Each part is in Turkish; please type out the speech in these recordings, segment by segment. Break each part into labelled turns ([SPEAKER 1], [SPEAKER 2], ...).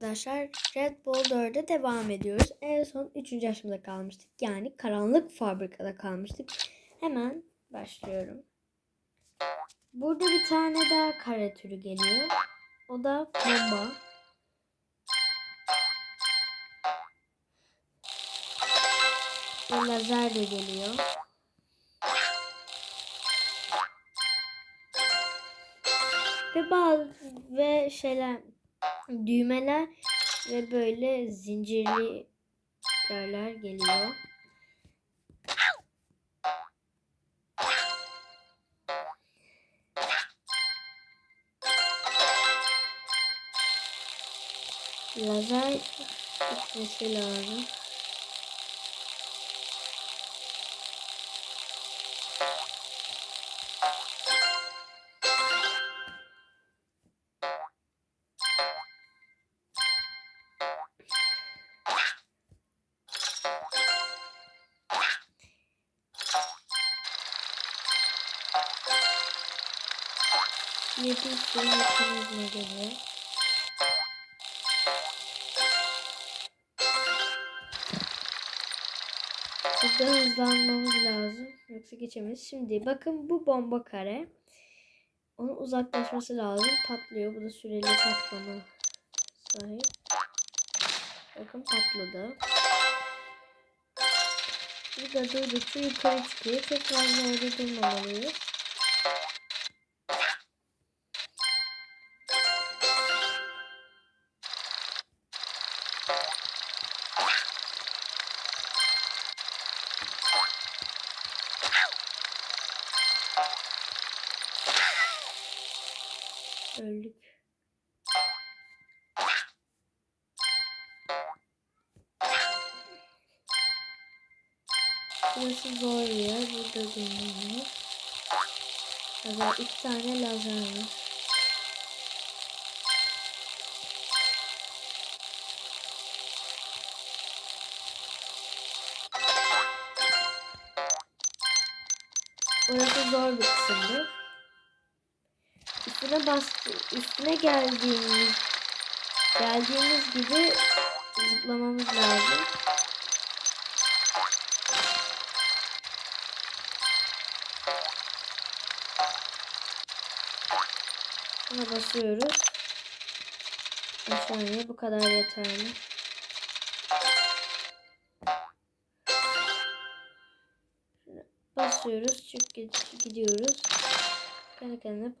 [SPEAKER 1] Arkadaşlar Red Bull 4'e devam ediyoruz. En son 3. aşamada kalmıştık. Yani karanlık fabrikada kalmıştık. Hemen başlıyorum. Burada bir tane daha kare türü geliyor. O da bomba. Ve lazer de geliyor. Ve bazı ve şeyler düğmeler ve böyle zincirli yerler geliyor. Lazer gitmesi lazım. Yedi sürü mekanizma geliyor. Burada hızlanmamız lazım. Yoksa geçemeyiz. Şimdi bakın bu bomba kare. Onun uzaklaşması lazım. Patlıyor. Bu da süreli patlama sahip. Bakın patladı. Burada durdukça yukarı çıkıyor. Çok fazla orada durmamalıyız. Öldük. Burası zor yer. Burada dönüyoruz. Lazer, iki tane lazer var. Orası zor bir kısımdı. Üstüne bastı, üstüne geldiğimiz geldiğimiz gibi zıplamamız lazım. Buna basıyoruz. Aşağıya bu kadar yeterli. Basıyoruz, çık gid- gidiyoruz. Kendi kendine.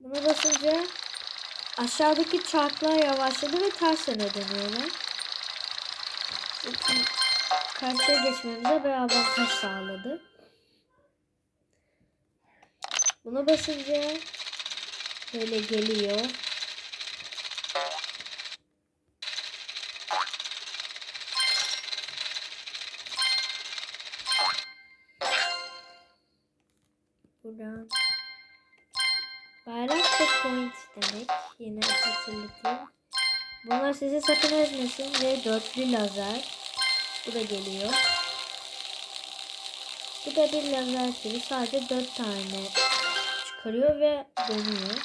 [SPEAKER 1] Buna basınca aşağıdaki çarklar yavaşladı ve ters yöne dönüyorlar. Karşıya geçmemize bir avantaj sağladı. Buna basınca böyle geliyor. Buradan bayrak checkpoint demek. Yine hatırlatayım. Bunlar sizi sakın ezmesin ve dörtlü lazer. Bu da geliyor. Bu da bir lazer türü. Sadece dört tane çıkarıyor ve dönüyor.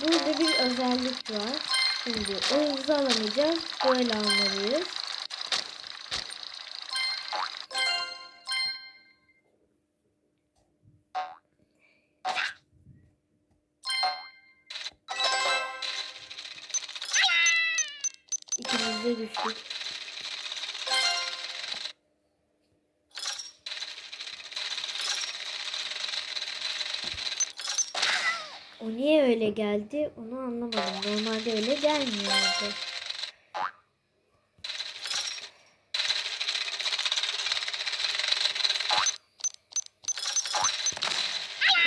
[SPEAKER 1] Burada bir özellik var. Şimdi o hızı alamayacağız. Böyle almalıyız. İkimiz de düştük. O niye öyle geldi onu anlamadım. Normalde öyle gelmiyordu.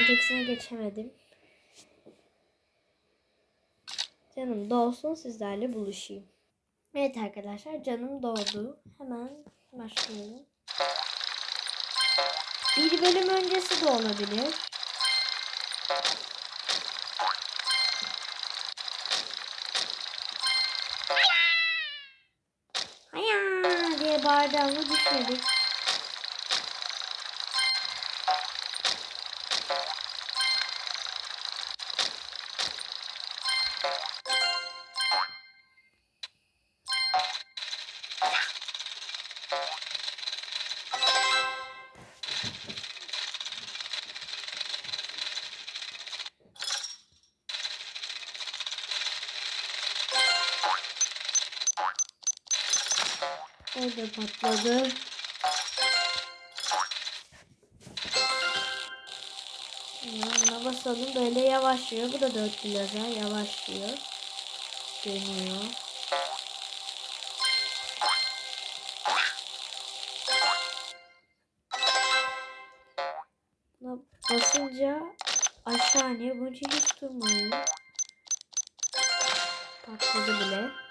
[SPEAKER 1] Ötekisine geçemedim. Canım doğsun sizlerle buluşayım. Evet arkadaşlar canım doğdu. Hemen başlayalım. Bir bölüm öncesi de olabilir. Diye bağırdı ama düşmedik. Da patladı. Buna basalım. Böyle yavaşlıyor. Bu da dörtlü lazer. Yavaşlıyor. Dönüyor. Buna basınca aşağı iniyor. Bunun için hiç durmuyor. Patladı bile.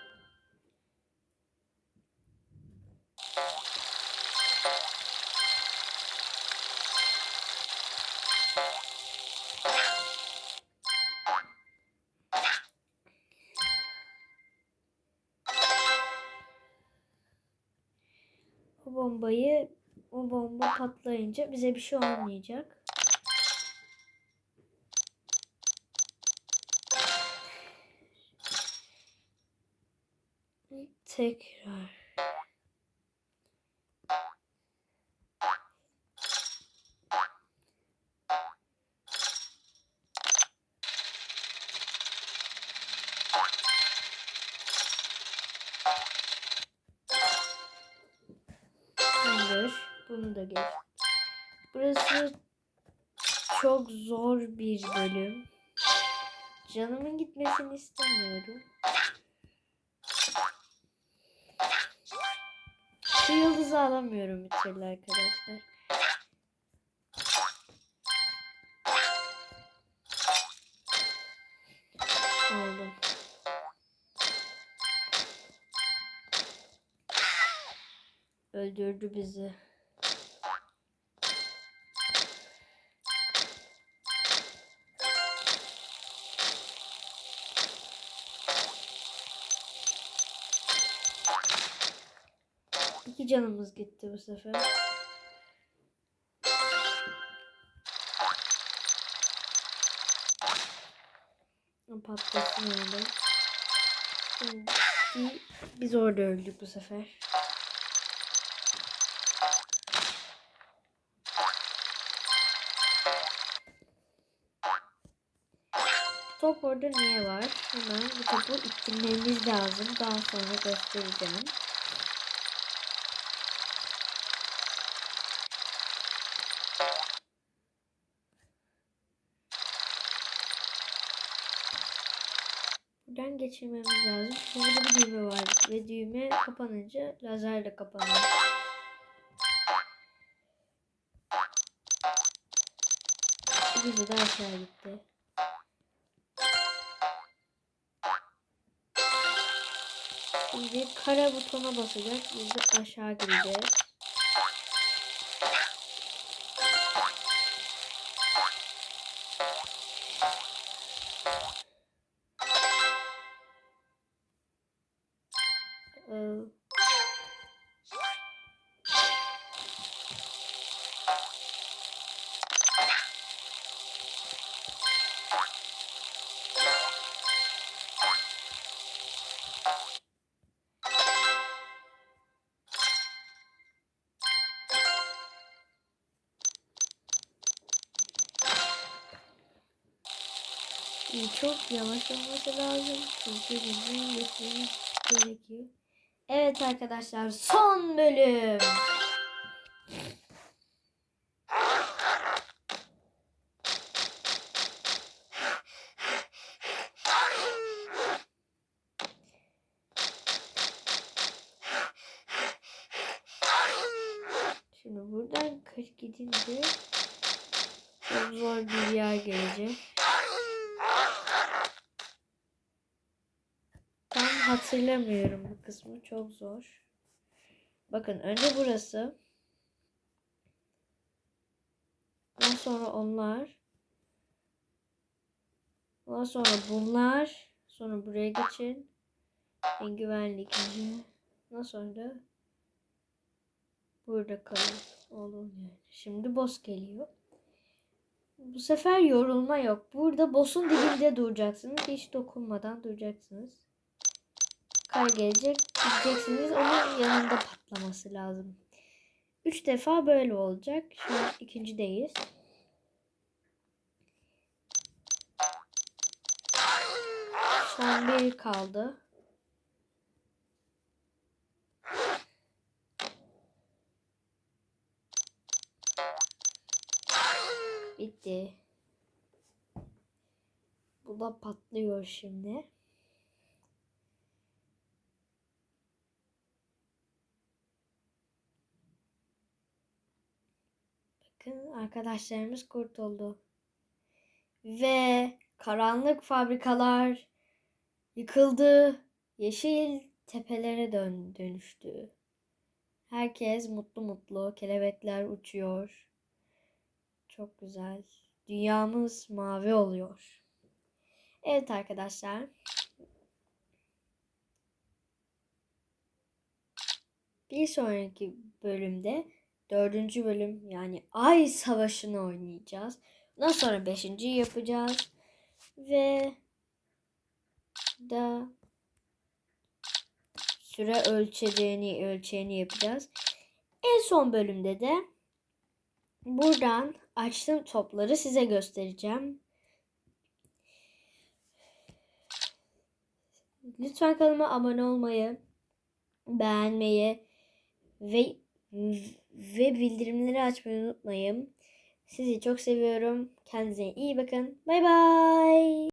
[SPEAKER 1] Bombayı o bomba patlayınca bize bir şey olmayacak. Tekrar. Bunu da geç. Burası çok zor bir bölüm. Canımın gitmesini istemiyorum. Şu yıldızı alamıyorum bir türlü arkadaşlar. Aldım. Öldürdü bizi. İki canımız gitti bu sefer. Patlasın öyle. Biz orada öldük bu sefer. Top orada niye var? Hemen bu topu ittirmemiz lazım. Daha sonra göstereceğim. Buradan geçirmemiz lazım. Burada bir düğme var. Ve düğme kapanınca lazer de kapanıyor. Bizi de aşağı gitti. Şimdi kare butona basacak. Biz aşağı gideceğiz. Çok yavaş olması lazım. Çünkü bizim geçmemiz gerekiyor. Evet arkadaşlar son bölüm. Şimdi buradan kaç gidince çok zor bir yer gelecek. Hatırlamıyorum bu kısmı. Çok zor. Bakın önce burası. Ondan sonra onlar. Ondan sonra bunlar. Sonra buraya geçin. En güvenli ikinci. Ondan sonra da Burada kalın. Olur yani. Şimdi boss geliyor. Bu sefer yorulma yok. Burada boss'un dibinde duracaksınız. Hiç dokunmadan duracaksınız. Kar gelecek. Gideceksiniz. Onun yanında patlaması lazım. Üç defa böyle olacak. Şu an ikincideyiz. Son bir kaldı. Bitti. Bu da patlıyor şimdi. Bakın arkadaşlarımız kurtuldu. Ve karanlık fabrikalar yıkıldı. Yeşil tepelere dön dönüştü. Herkes mutlu mutlu. Kelebekler uçuyor. Çok güzel. Dünyamız mavi oluyor. Evet arkadaşlar. Bir sonraki bölümde dördüncü bölüm yani Ay Savaşı'nı oynayacağız. Ondan sonra beşinciyi yapacağız. Ve da süre ölçeceğini ölçeğini yapacağız. En son bölümde de buradan açtığım topları size göstereceğim. Lütfen kanalıma abone olmayı, beğenmeyi ve ve bildirimleri açmayı unutmayın. Sizi çok seviyorum. Kendinize iyi bakın. Bay bay.